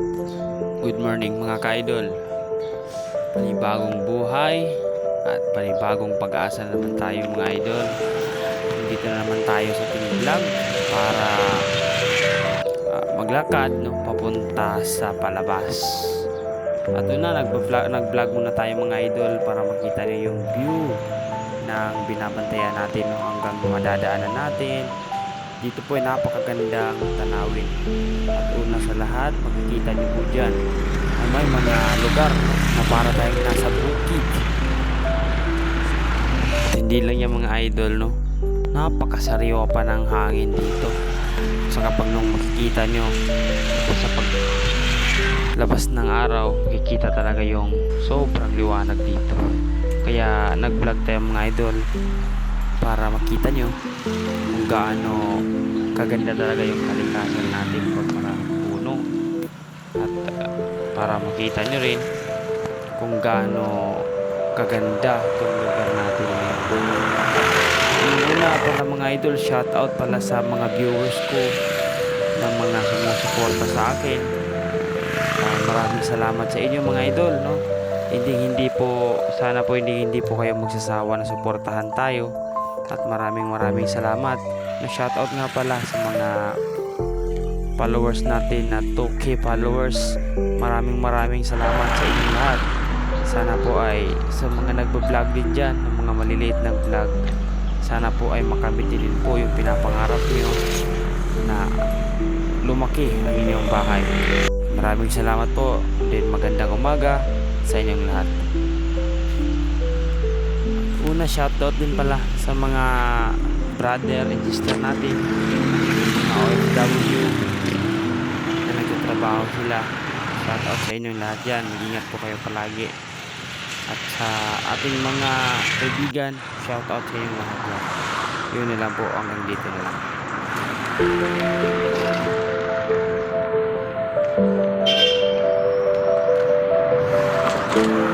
Good morning mga ka-idol. Panibagong buhay at panibagong pag-asa na naman tayo mga idol. Dito na naman tayo sa ating vlog para ah, maglakad no, papunta sa palabas. At doon na, nag-vlog, nag-vlog muna tayo mga idol para makita niyo yung view ng binabantayan natin no, hanggang madadaanan natin. Dito po ay napakagandang tanawin. At lahat, makikita niyo po dyan ay may mga lugar na para tayong nasa bukid. At hindi lang yung mga idol, no? Napakasariwa pa ng hangin dito. So kapag nung makikita nyo, sa pag labas ng araw, makikita talaga yung sobrang liwanag dito. Kaya nag-vlog tayo mga idol para makita nyo kung gaano kaganda talaga yung kalikasan natin pag at uh, para makita nyo rin kung gaano kaganda itong lugar natin ngayon. Yung una pala mga idol shout out pala sa mga viewers ko ng mga sumusuporta sa akin. Ah, maraming salamat sa inyo mga idol no? Hindi hindi po sana po hindi hindi po kayo magsasawa na suportahan tayo. At maraming maraming salamat. Na shoutout nga pala sa mga followers natin na 2k followers. Maraming maraming salamat sa inyo lahat. Sana po ay sa mga nagbablog din dyan ng mga maliliit na vlog sana po ay makamit din po yung pinapangarap niyo na lumaki ang inyong bahay. Maraming salamat po din magandang umaga sa inyong lahat. Una shoutout din pala sa mga brother and sister natin OFW na nagtatrabaho sila. Shoutout sa inyong lahat yan. Mag-ingat po kayo palagi. At sa ating mga kaibigan shoutout sa inyong lahat yan. Yun na po. Hanggang dito na lang. Thank